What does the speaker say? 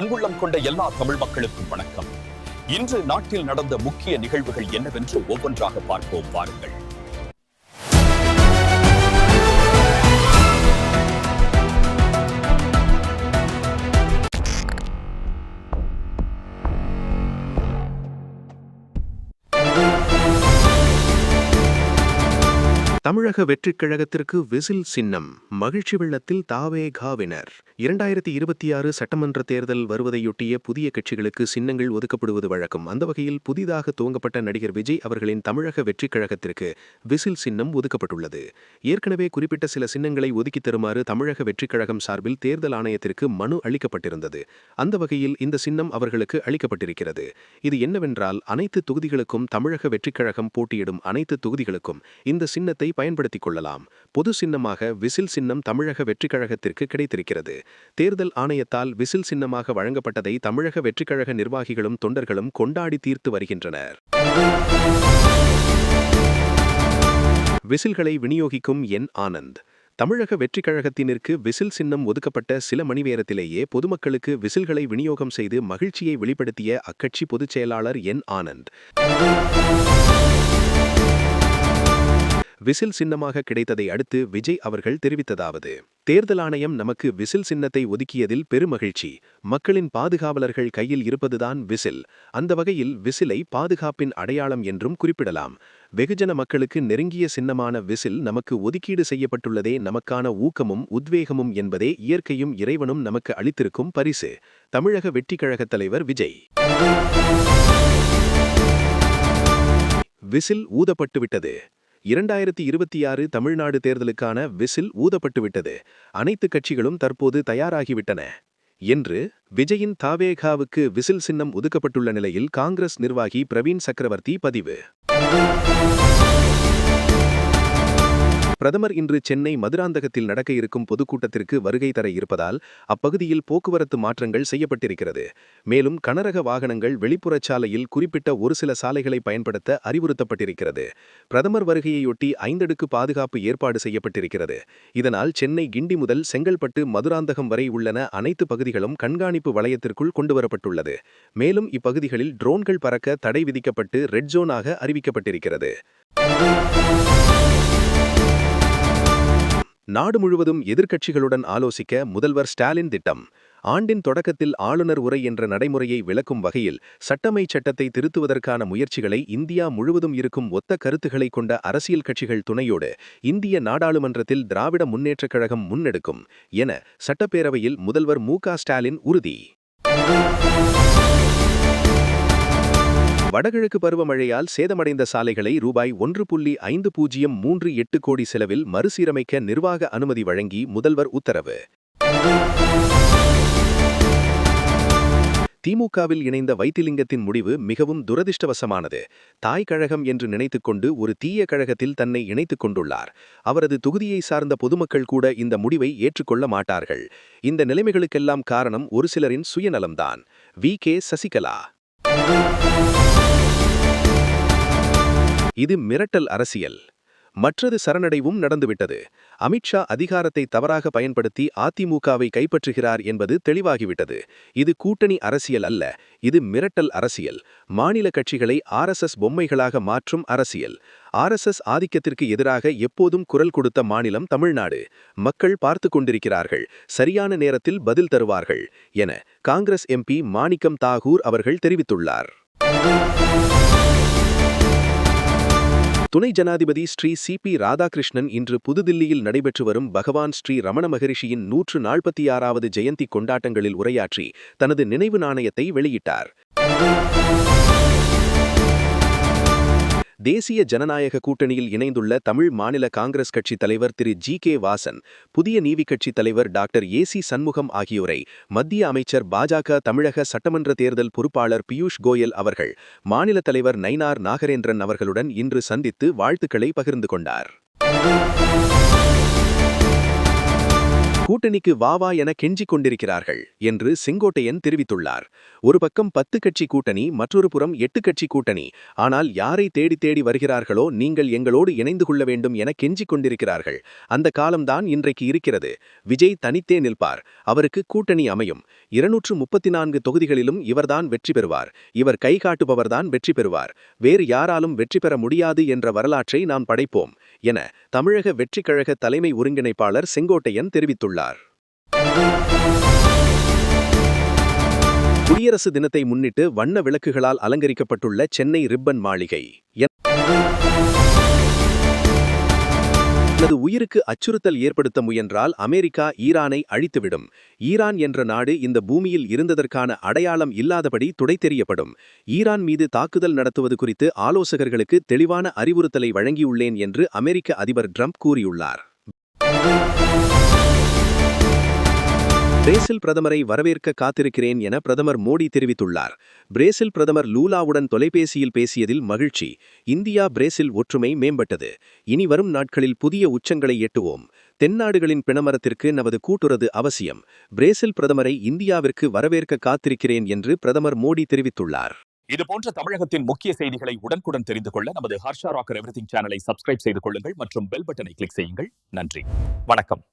அன்புள்ளம் கொண்ட எல்லா தமிழ் மக்களுக்கும் வணக்கம். இன்று நாட்டில் நடந்த முக்கிய நிகழ்வுகள் என்னவென்று ஒவ்வொன்றாக பார்ப்போம் வாருங்கள். தமிழக வெற்றிக் கழகத்திற்கு விசில் சின்னம் மகிழ்ச்சி வெள்ளத்தில் தாவே காவினர் இரண்டாயிரத்தி இருபத்தி ஆறு சட்டமன்ற தேர்தல் வருவதையொட்டிய புதிய கட்சிகளுக்கு சின்னங்கள் ஒதுக்கப்படுவது வழக்கம். அந்த வகையில் புதிதாக துவங்கப்பட்ட நடிகர் விஜய் அவர்களின் தமிழக வெற்றிக் கழகத்திற்கு விசில் சின்னம் ஒதுக்கப்பட்டுள்ளது. ஏற்கனவே குறிப்பிட்ட சில சின்னங்களை ஒதுக்கித் தருமாறு தமிழக வெற்றிக் கழகம் சார்பில் தேர்தல் ஆணையத்திற்கு மனு அளிக்கப்பட்டிருந்தது. அந்த வகையில் இந்த சின்னம் அவர்களுக்கு அளிக்கப்பட்டிருக்கிறது. இது என்னவென்றால் அனைத்து தொகுதிகளுக்கும் தமிழக வெற்றிக் கழகம் போட்டியிடும் அனைத்து தொகுதிகளுக்கும் இந்த சின்னத்தை பயன்படுத்திக் கொள்ளலாம். பொது சின்னமாக விசில் சின்னம் தமிழக வெற்றிக் கழகத்திற்கு கிடைத்திருக்கிறது. தேர்தல் ஆணையத்தால் விசில் சின்னமாக வழங்கப்பட்டதை தமிழக வெற்றிக்கழக நிர்வாகிகளும் தொண்டர்களும் கொண்டாடி தீர்த்து வருகின்றனர். விசில்களை விநியோகிக்கும் என் ஆனந்த். தமிழக வெற்றிக் கழகத்தினருக்கு விசில் சின்னம் ஒதுக்கப்பட்ட சில மணி நேரத்திலேயே பொதுமக்களுக்கு விசில்களை விநியோகம் செய்து மகிழ்ச்சியை வெளிப்படுத்திய அக்கட்சி பொதுச் செயலாளர் என் ஆனந்த். விசில் சின்னமாக கிடைத்ததை அடுத்து விஜய் அவர்கள் தெரிவித்ததாவது தேர்தல் ஆணையம் நமக்கு விசில் சின்னத்தை ஒதுக்கியதில் பெருமகிழ்ச்சி. மக்களின் பாதுகாவலர்கள் கையில் இருப்பதுதான் விசில். அந்த வகையில் விசிலை பாதுகாப்பின் அடையாளம் என்றும் குறிப்பிடலாம். வெகுஜன மக்களுக்கு நெருங்கிய சின்னமான விசில் நமக்கு ஒதுக்கீடு செய்யப்பட்டுள்ளதே நமக்கான ஊக்கமும் உத்வேகமும் என்பதே இயற்கையும் இறைவனும் நமக்கு அளித்திருக்கும் பரிசு. தமிழக வெற்றிக் கழகத் தலைவர் விஜய். விசில் ஊதப்பட்டுவிட்டது. இரண்டாயிரத்தி இருபத்தி ஆறு தமிழ்நாடு தேர்தலுக்கான விசில் ஊதப்பட்டுவிட்டது. அனைத்து கட்சிகளும் தற்போது தயாராகிவிட்டன. என்று விஜயின் தாவேகாவுக்கு விசில் சின்னம் ஒதுக்கப்பட்டுள்ள நிலையில் காங்கிரஸ் நிர்வாகி பிரவீன் சக்கரவர்த்தி பதிவு. பிரதமர் இன்று சென்னை மதுராந்தகத்தில் நடக்க இருக்கும் பொதுக்கூட்டத்திற்கு வருகை தர இருப்பதால் அப்பகுதியில் போக்குவரத்து மாற்றங்கள் செய்யப்பட்டிருக்கிறது. மேலும் கனரக வாகனங்கள் வெளிப்புறச் சாலையில் குறிப்பிட்ட ஒரு சில சாலைகளை பயன்படுத்த அறிவுறுத்தப்பட்டிருக்கிறது. பிரதமர் வருகையொட்டி ஐந்தடுக்கு பாதுகாப்பு ஏற்பாடு செய்யப்பட்டிருக்கிறது. இதனால் சென்னை கிண்டி முதல் செங்கல்பட்டு மதுராந்தகம் வரை உள்ளன அனைத்து பகுதிகளும் கண்காணிப்பு வளையத்திற்குள் கொண்டுவரப்பட்டுள்ளது. மேலும் இப்பகுதிகளில் ட்ரோன்கள் பறக்க தடை விதிக்கப்பட்டு ரெட் ஜோனாக அறிவிக்கப்பட்டிருக்கிறது. நாடு முழுவதும் எதிர்க்கட்சிகளுடன் ஆலோசிக்க முதல்வர் ஸ்டாலின் திட்டம். ஆண்டின் தொடக்கத்தில் ஆளுநர் உரை என்ற நடைமுறையை விளக்கும் வகையில் சட்டமை சட்டத்தை திருத்துவதற்கான முயற்சிகளை இந்தியா முழுவதும் இருக்கும் ஒத்த கருத்துக்களை கொண்ட அரசியல் கட்சிகள் துணையோடு இந்திய நாடாளுமன்றத்தில் திராவிட முன்னேற்றக் கழகம் முன்னெடுக்கும் என சட்டப்பேரவையில் முதல்வர் மு ஸ்டாலின் உறுதி. வடகிழக்கு பருவமழையால் சேதமடைந்த சாலைகளை ரூபாய் ஒன்று புள்ளி ஐந்து பூஜ்ஜியம் மூன்று எட்டு கோடி செலவில் மறுசீரமைக்க நிர்வாக அனுமதி வழங்கி முதல்வர் உத்தரவு. திமுகவில் இணைந்த வைத்திலிங்கத்தின் முடிவு மிகவும் துரதிர்ஷ்டவசமானது. தாய் கழகம் என்று நினைத்துக்கொண்டு ஒரு தீய கழகத்தில் தன்னை இணைத்துக் கொண்டுள்ளார். அவரது தொகுதியை சார்ந்த பொதுமக்கள் கூட இந்த முடிவை ஏற்றுக்கொள்ள மாட்டார்கள். இந்த நிலைமைகளுக்கெல்லாம் காரணம் ஒரு சிலரின் சுயநலம்தான். V K Sasikala. இது மிரட்டல் அரசியல். மற்றது சரணடைவும் நடந்துவிட்டது. அமித்ஷா அதிகாரத்தை தவறாக பயன்படுத்தி அதிமுகவை கைப்பற்றுகிறார் என்பது தெளிவாகிவிட்டது. இது கூட்டணி அரசியல் அல்ல இது மிரட்டல் அரசியல். மாநில கட்சிகளை ஆர்எஸ்எஸ் பொம்மைகளாக மாற்றும் அரசியல். ஆர்எஸ்எஸ் ஆதிக்கத்திற்கு எதிராக எப்போதும் குரல் கொடுத்த மாநிலம் தமிழ்நாடு. மக்கள் பார்த்து கொண்டிருக்கிறார்கள் சரியான நேரத்தில் பதில் தருவார்கள் என காங்கிரஸ் எம்பி மாணிக்கம் தாகூர் அவர்கள் தெரிவித்துள்ளார். துணை ஜனாதிபதி ஸ்ரீ சி பி ராதாகிருஷ்ணன் இன்று புதுதில்லியில் நடைபெற்று வரும் பகவான் ஸ்ரீ ரமண மகரிஷியின் நூற்று நாற்பத்தி ஆறாவது ஜெயந்தி கொண்டாட்டங்களில் உரையாற்றி தனது நினைவு நாணயத்தை வெளியிட்டார். தேசிய ஜனநாயக கூட்டணியில் இணைந்துள்ள தமிழ் மாநில காங்கிரஸ் கட்சி தலைவர் திரு ஜி கே வாசன் புதிய நீதி கட்சி தலைவர் டாக்டர் ஏ சி சண்முகம் ஆகியோரை மத்திய அமைச்சர் பாஜக தமிழக சட்டமன்ற தேர்தல் பொறுப்பாளர் பியூஷ் கோயல் அவர்கள் மாநில தலைவர் நைனார் நாகரேந்திரன் அவர்களுடன் இன்று சந்தித்து வாழ்த்துக்களை பகிர்ந்து கொண்டார். கூட்டணிக்கு வா வா என கெஞ்சிக் கொண்டிருக்கிறார்கள் என்று செங்கோட்டையன் தெரிவித்துள்ளார். ஒரு பக்கம் பத்து கட்சி கூட்டணி மற்றொரு புறம் எட்டு கட்சி கூட்டணி. ஆனால் யாரை தேடி தேடி வருகிறார்களோ நீங்கள் எங்களோடு இணைந்து கொள்ள வேண்டும் என கெஞ்சிக் கொண்டிருக்கிறார்கள். அந்த காலம்தான் இன்றைக்கு இருக்கிறது. விஜய் தனித்தே நிற்பார். அவருக்கு கூட்டணி அமையும். இருநூற்று முப்பத்தி நான்கு தொகுதிகளிலும் இவர்தான் வெற்றி பெறுவார். இவர் கை காட்டுபவர்தான் வெற்றி பெறுவார். வேறு யாராலும் வெற்றி பெற முடியாது என்ற வரலாற்றை நாம் படைப்போம் என தமிழக வெற்றிக்கழக தலைமை ஒருங்கிணைப்பாளர் செங்கோட்டையன் தெரிவித்துள்ளார். குடியரசு தினத்தை முன்னிட்டு வண்ண விளக்குகளால் அலங்கரிக்கப்பட்டுள்ள சென்னை ரிப்பன் மாளிகை. தனது உயிருக்கு அச்சுறுத்தல் ஏற்படுத்த முயன்றால் அமெரிக்கா ஈரானை அழித்துவிடும். ஈரான் என்ற நாடு இந்த பூமியில் இருந்ததற்கான அடையாளம் இல்லாதபடி துடைத்தெறியப்படும் ஈரான் மீது தாக்குதல் நடத்துவது குறித்து ஆலோசகர்களுக்கு தெளிவான அறிவுறுத்தலை வழங்கியுள்ளேன் என்று அமெரிக்க அதிபர் ட்ரம்ப் கூறியுள்ளார். பிரேசில் பிரதமரை வரவேற்க காத்திருக்கிறேன் என பிரதமர் மோடி தெரிவித்துள்ளார். பிரேசில் பிரதமர் லூலாவுடன் தொலைபேசியில் பேசியதில் மகிழ்ச்சி. இந்தியா பிரேசில் ஒற்றுமை மேம்பட்டது. இனி வரும் நாட்களில் புதிய உச்சங்களை எட்டுவோம். தென்னாடுகளின் பிணமரத்திற்கு நமது கூட்டுறது அவசியம். பிரேசில் பிரதமரை இந்தியாவிற்கு வரவேற்க காத்திருக்கிறேன் என்று பிரதமர் மோடி தெரிவித்துள்ளார். இதுபோன்ற தமிழகத்தின் முக்கிய செய்திகளை உடனுக்குடன் தெரிந்து கொள்ள நமது ஹர்ஷா ராக்கர் எவ்ரிதிங் சேனலை சப்ஸ்கிரைப் செய்து கொள்ளுங்கள் மற்றும் பெல் பட்டனை கிளிக் செய்யுங்கள். நன்றி. வணக்கம்.